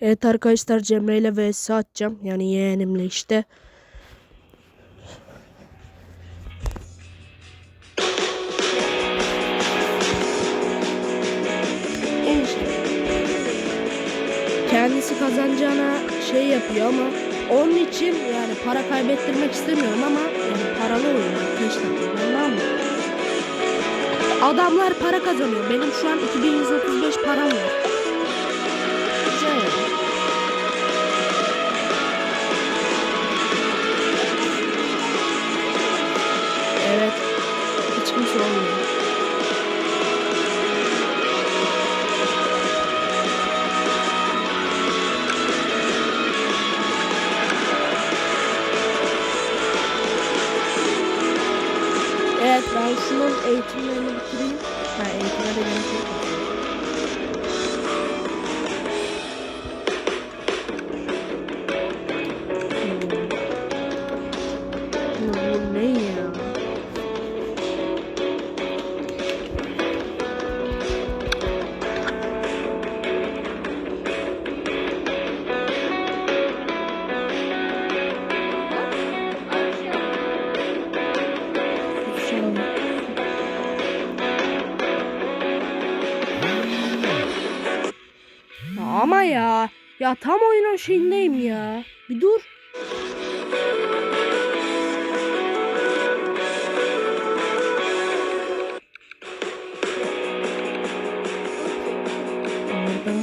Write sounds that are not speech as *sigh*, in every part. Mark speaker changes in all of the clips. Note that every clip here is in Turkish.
Speaker 1: Evet arkadaşlar Cemre ile vs atacağım. Yani yeğenimle işte. Kendisi kazanacağına şey yapıyor ama onun için yani para kaybettirmek istemiyorum ama yani paralı oyun arkadaşlar. Ne anladım? Adamlar para kazanıyor. Benim şu an 2135 param var. Hiç ya. Tam oyunun şeyindeyim ya. Bir dur. Arda.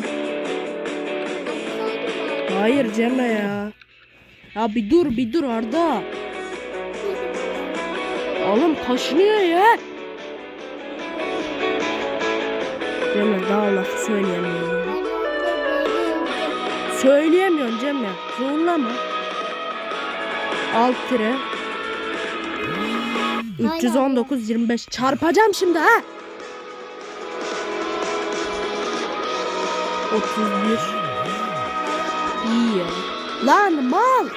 Speaker 1: Hayır Cemre ya. Ya bir dur bir dur Arda. Oğlum kaşınıyor ya. Cemre daha lafı söyleyemiyorum. Ya. Söyleyemiyorsun Cemre. Zorlama. Alt tire. 319 25 çarpacağım şimdi ha. 31 İyi ya. Lan mal.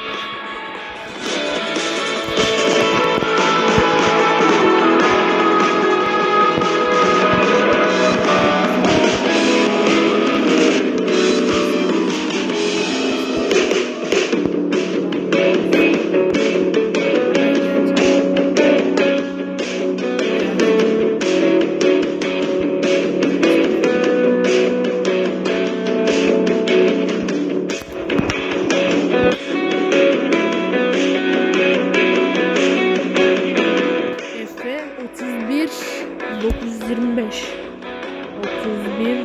Speaker 1: 31 925 31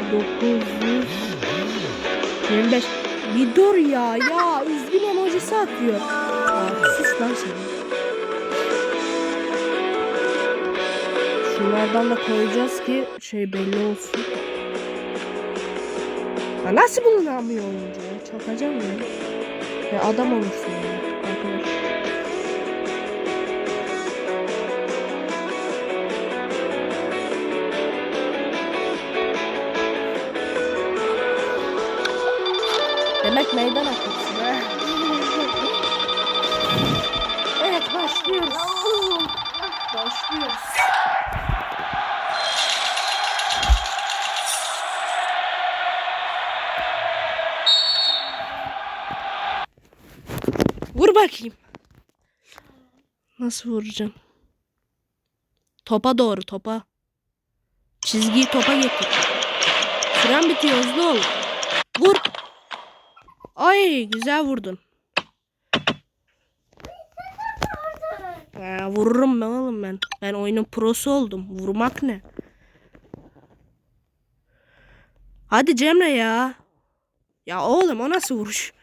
Speaker 1: 925 Bir dur ya ya üzgün emojisi atıyor. Ya, sus lan sen. Şunlardan da koyacağız ki şey belli olsun. Ya nasıl bulunamıyor oyuncu? Çakacağım ya. Ya adam olursun Demek meydan okuyorsun ha. evet başlıyoruz. Başlıyoruz. Vur bakayım. Nasıl vuracağım? Topa doğru topa. Çizgiyi topa getir. Süren bitiyor hızlı ol. Vur. Ay güzel vurdun. Ha, vururum ben oğlum ben. Ben oyunun prosu oldum. Vurmak ne? Hadi Cemre ya. Ya oğlum o nasıl vuruş?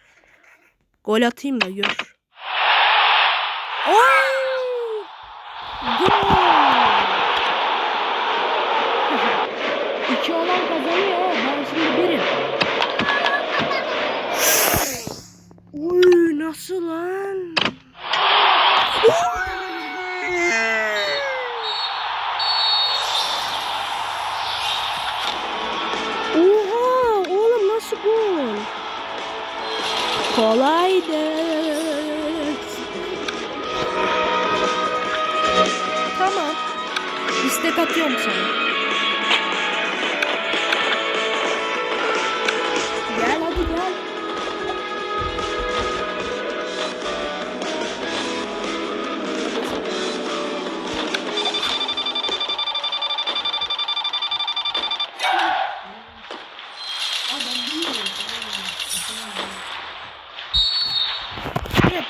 Speaker 1: Gol atayım da gör. Oy! Gol! Nasıl lan? Oha oğlum nasıl gol? Kolaydı. Tamam. İstek atıyorum sana.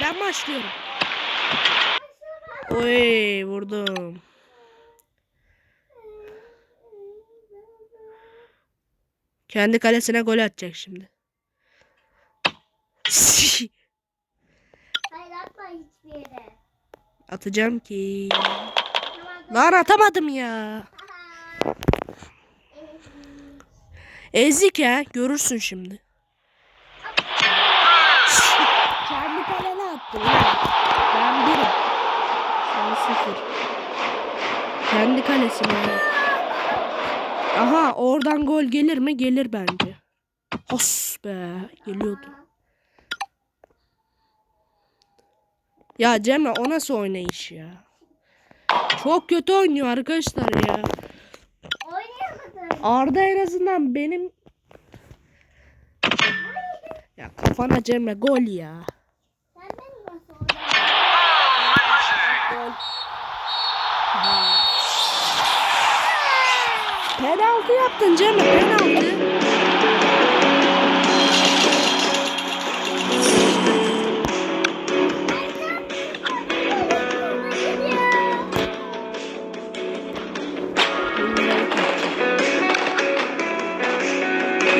Speaker 1: Ben başlıyorum. Oy vurdum. Kendi kalesine gol atacak şimdi.
Speaker 2: Hayır atma hiçbir yere.
Speaker 1: Atacağım ki. Lan atamadım ya. Ezik ya. Görürsün şimdi. Kendi kalene attın ya. Ben birim. Sen sıfır. Kendi kalesine. Aha oradan gol gelir mi? Gelir bence. Hos be. Geliyordu. Ya Cemre o nasıl oynayış ya? Çok kötü oynuyor arkadaşlar ya. Arda en azından benim ya kafana Cemre gol ya.
Speaker 2: Sen de mi nasıl oynadın?
Speaker 1: Gol. Ha. Penaltı yaptın Cemre penaltı.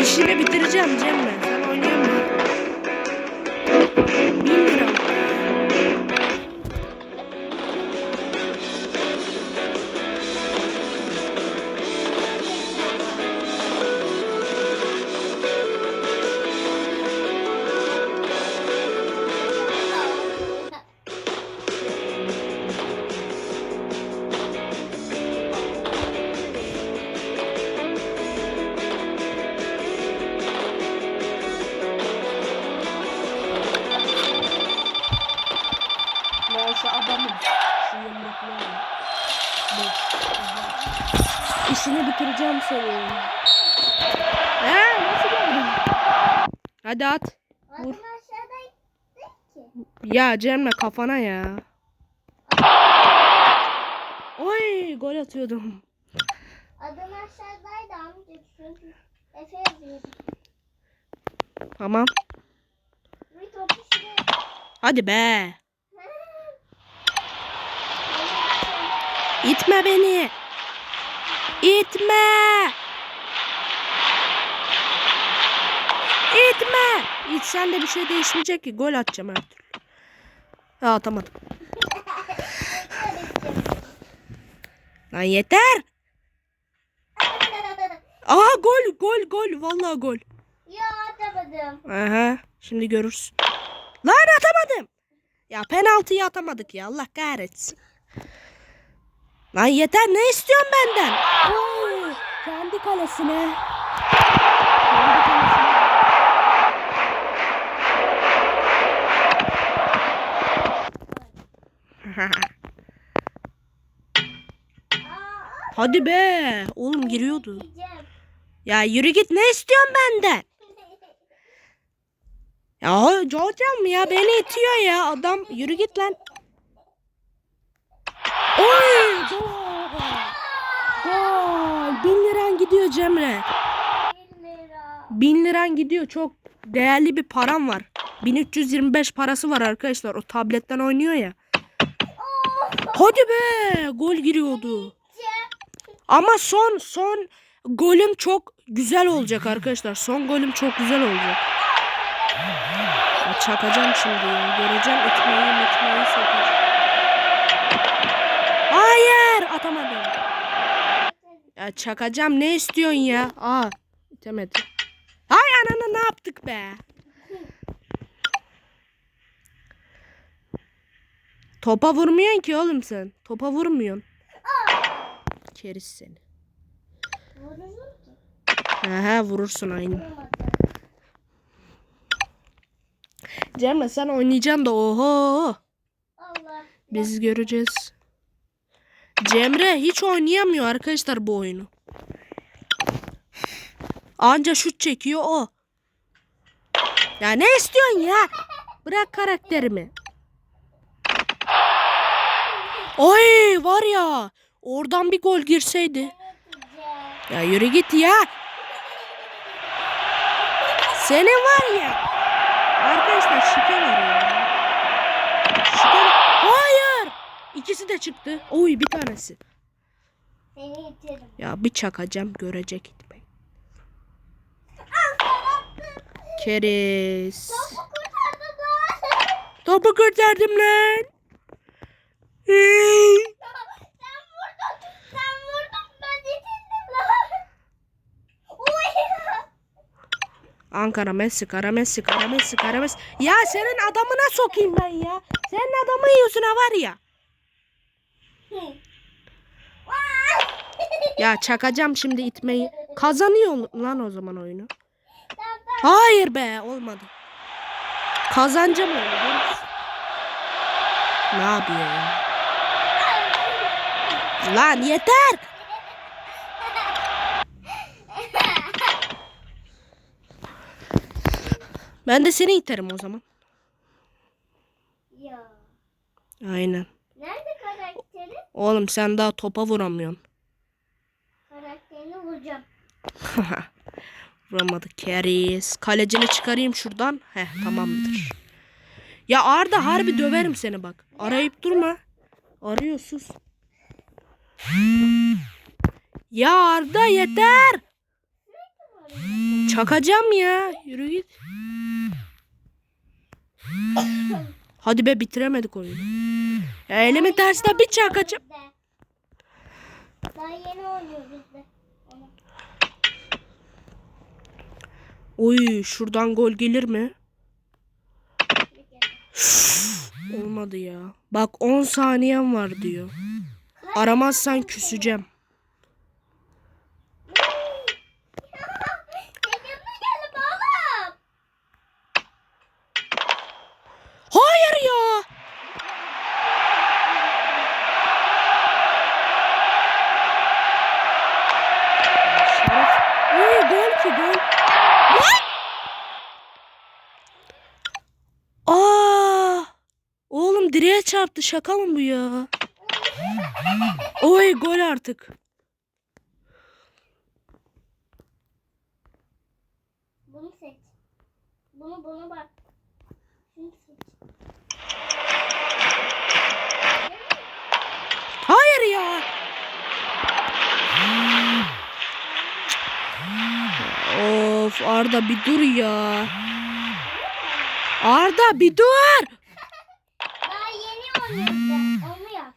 Speaker 1: İşini bitireceğim Cemre. Hadi at.
Speaker 2: Ki.
Speaker 1: Ya Cemre kafana ya. Oy gol atıyordum.
Speaker 2: Adın aşağıdaydı amca çünkü Efe yazıyordu.
Speaker 1: Tamam.
Speaker 2: Bir topu şuraya.
Speaker 1: Hadi be. İtme beni. İtme. İtme. İtsen de bir şey değişmeyecek ki. Gol atacağım her türlü. Ya atamadım. Lan yeter. Aa gol gol gol. Vallahi gol.
Speaker 2: ya atamadım.
Speaker 1: Aha. Şimdi görürsün. Lan atamadım. Ya penaltıyı atamadık ya. Allah kahretsin. Lan yeter ne istiyorsun benden? Oy, kendi kalesine. Kendi kalesine.
Speaker 2: Aa, *laughs*
Speaker 1: Hadi be. Oğlum giriyordu. Ya yürü git ne istiyorsun benden? Ya hocam ya beni itiyor ya adam. Yürü git lan. Oy gol. Bin liran gidiyor Cemre. Bin liran gidiyor. Çok değerli bir param var. 1325 parası var arkadaşlar. O tabletten oynuyor ya. Hadi be. Gol giriyordu. Ama son son golüm çok güzel olacak arkadaşlar. Son golüm çok güzel olacak. Ya çakacağım şimdi. Göreceğim itmeyi sokar. Hayır atamadım. Ya çakacağım ne istiyorsun ya? Aa itemedi. Hay ananı ne yaptık be? Topa vurmuyorsun ki oğlum sen. Topa vurmuyorsun. Keriz seni. Aha vurursun aynı. Cemre sen oynayacaksın da oho. Biz göreceğiz. Cemre hiç oynayamıyor arkadaşlar bu oyunu. Anca şut çekiyor o. Ya ne istiyorsun ya? Bırak karakterimi. Oy var ya. Oradan bir gol girseydi. Ya yürü git ya. Senin var ya. Arkadaşlar şike var ya. Şike Hayır. İkisi de çıktı. Oy bir tanesi. Ya bir çakacağım görecek gitmeyin. Keriz.
Speaker 2: Topu
Speaker 1: kurtardım lan.
Speaker 2: Sen vurdun. Sen vurdun. Ben itildim lan. Uy.
Speaker 1: Ankara Messi, Kara Messi, Kara Messi, Kara Messi. Ya senin adamına sokayım ben ya. Senin adamın yüzüne var ya. Ya çakacağım şimdi itmeyi. Kazanıyor lan o zaman oyunu. Hayır be olmadı. Kazanacağım oyunu. Ne yapıyor ya? Lan yeter. Ben de seni iterim o zaman.
Speaker 2: Ya.
Speaker 1: Aynen.
Speaker 2: Nerede karakteri?
Speaker 1: Oğlum sen daha topa vuramıyorsun.
Speaker 2: Karakterini vuracağım. *laughs*
Speaker 1: Vuramadı. Keris. Kalecini çıkarayım şuradan. Heh tamamdır. Ya Arda harbi döverim seni bak. Arayıp durma. Arıyor sus. Ya Arda yeter. Çakacağım ya. Yürü git. Hadi be bitiremedik oyunu. Ya elimin tersine bir çakacağım.
Speaker 2: Daha yeni oynuyor bizde. Onu.
Speaker 1: Oy şuradan gol gelir mi? Olmadı ya. Bak 10 saniyem var diyor. Aramazsan küseceğim. Hayır ya. Aa! Oğlum direğe çarptı. Şaka mı bu ya? Oy gol artık.
Speaker 2: Bunu seç. Bunu bunu bak. Seç.
Speaker 1: Hayır ya. Of Arda bir dur ya. Arda bir dur.
Speaker 2: Daha yeni oynuyor bizde. Onu yap.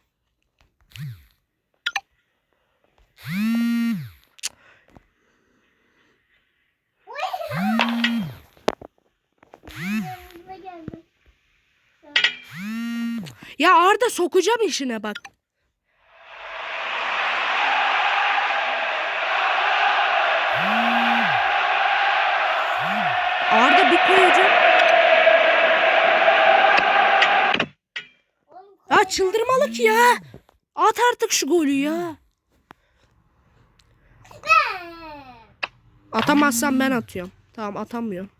Speaker 2: Yanımıza geldi.
Speaker 1: Arda sokacağım işine bak. Arda bir koyacağım. Ya çıldırmalık ya. At artık şu golü ya. Atamazsan ben atıyorum. Tamam atamıyorum.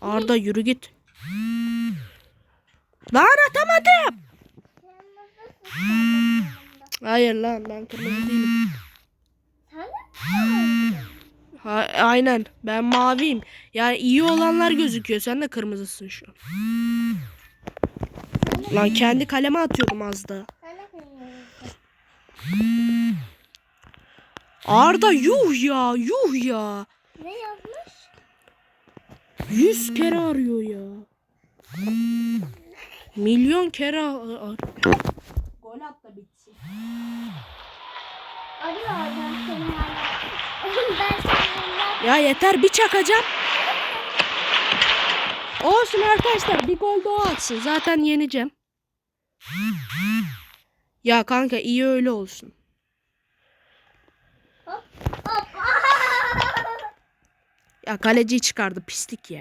Speaker 1: Arda yürü git. Lan atamadım. Hayır lan ben kırmızı değilim. Ha, aynen ben maviyim. Yani iyi olanlar gözüküyor. Sen de kırmızısın şu an. Lan kendi kaleme atıyordum az da. Arda yuh ya yuh ya.
Speaker 2: Ne yazmış?
Speaker 1: Yüz kere arıyor ya. Milyon kere ar- Gol at da bitsin.
Speaker 2: Arıyor oradan senin. Oğlum *laughs* ben seninle
Speaker 1: Ya yeter bir çakacağım. Olsun arkadaşlar bir gol o atsın. Zaten yeneceğim. Ya kanka iyi öyle olsun.
Speaker 2: hop hop. *laughs*
Speaker 1: Ya kaleciyi çıkardı pislik ya.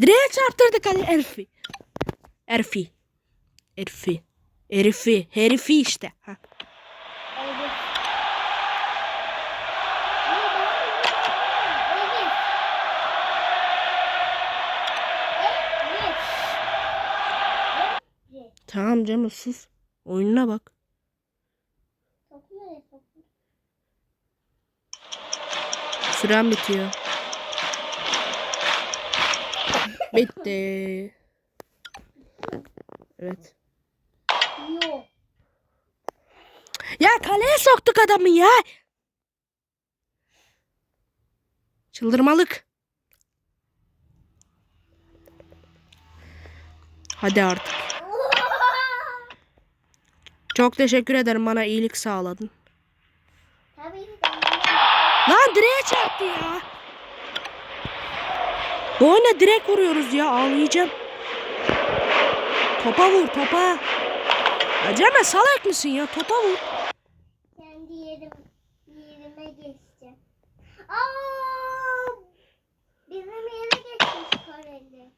Speaker 1: Direğe çarptırdı kale Erfi. Erfi. Erfi. Herifi. Herifi işte. Ha. Tamam canım sus. Oyununa bak. Süren bitiyor. Bitti. Evet.
Speaker 2: Yok.
Speaker 1: Ya kaleye soktuk adamı ya. Çıldırmalık. Hadi artık. Çok teşekkür ederim bana iyilik sağladın. Lan direğe çarptı ya. Bu oyuna direk vuruyoruz ya ağlayacağım. Topa vur topa. Acaba salak mısın ya topa vur.
Speaker 2: Kendi yerim, yerime geçeceğim. Aa! Bizim yere geçmiş Koreli.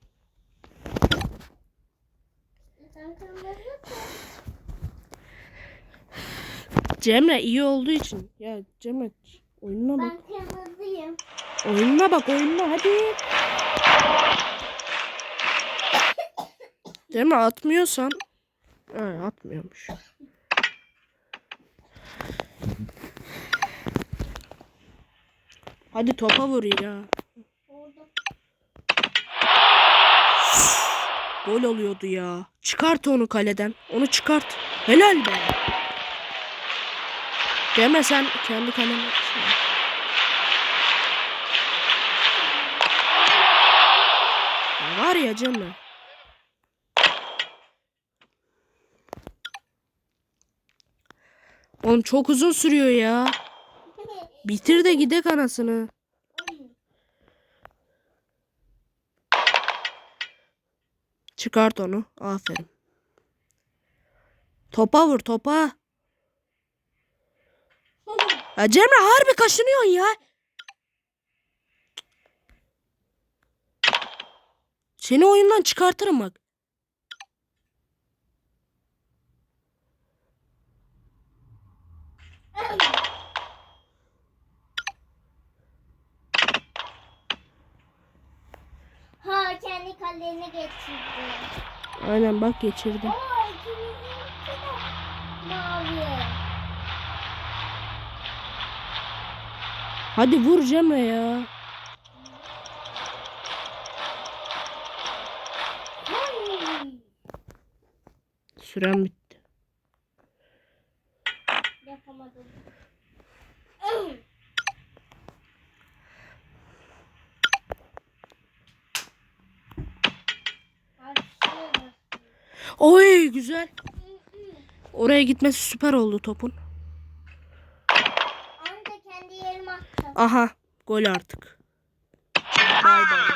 Speaker 1: Cemre iyi olduğu için. Ya Cemre oyununa bak.
Speaker 2: Ben kırmızıyım.
Speaker 1: Oyununa bak oyununa hadi. Cemre atmıyorsan. Ha, atmıyormuş. Hadi topa vur ya. Gol oluyordu ya. Çıkart onu kaleden. Onu çıkart. Helal be. Deme sen kendi kalene. Var ya Cemre. Oğlum çok uzun sürüyor ya. Bitir de gidek anasını. Çıkart onu. Aferin. Topa vur topa. Ya Cemre harbi kaşınıyorsun ya. Seni oyundan çıkartırım bak.
Speaker 2: Kalene geçirdi.
Speaker 1: Aynen bak geçirdim.
Speaker 2: Aa ikimizinki de mavi.
Speaker 1: Hadi vur Cemre ya. Süren bitti.
Speaker 2: Yapamadım. Başlıyoruz.
Speaker 1: Oy güzel. Oraya gitmesi süper oldu topun. Aha gol artık. Bay bay.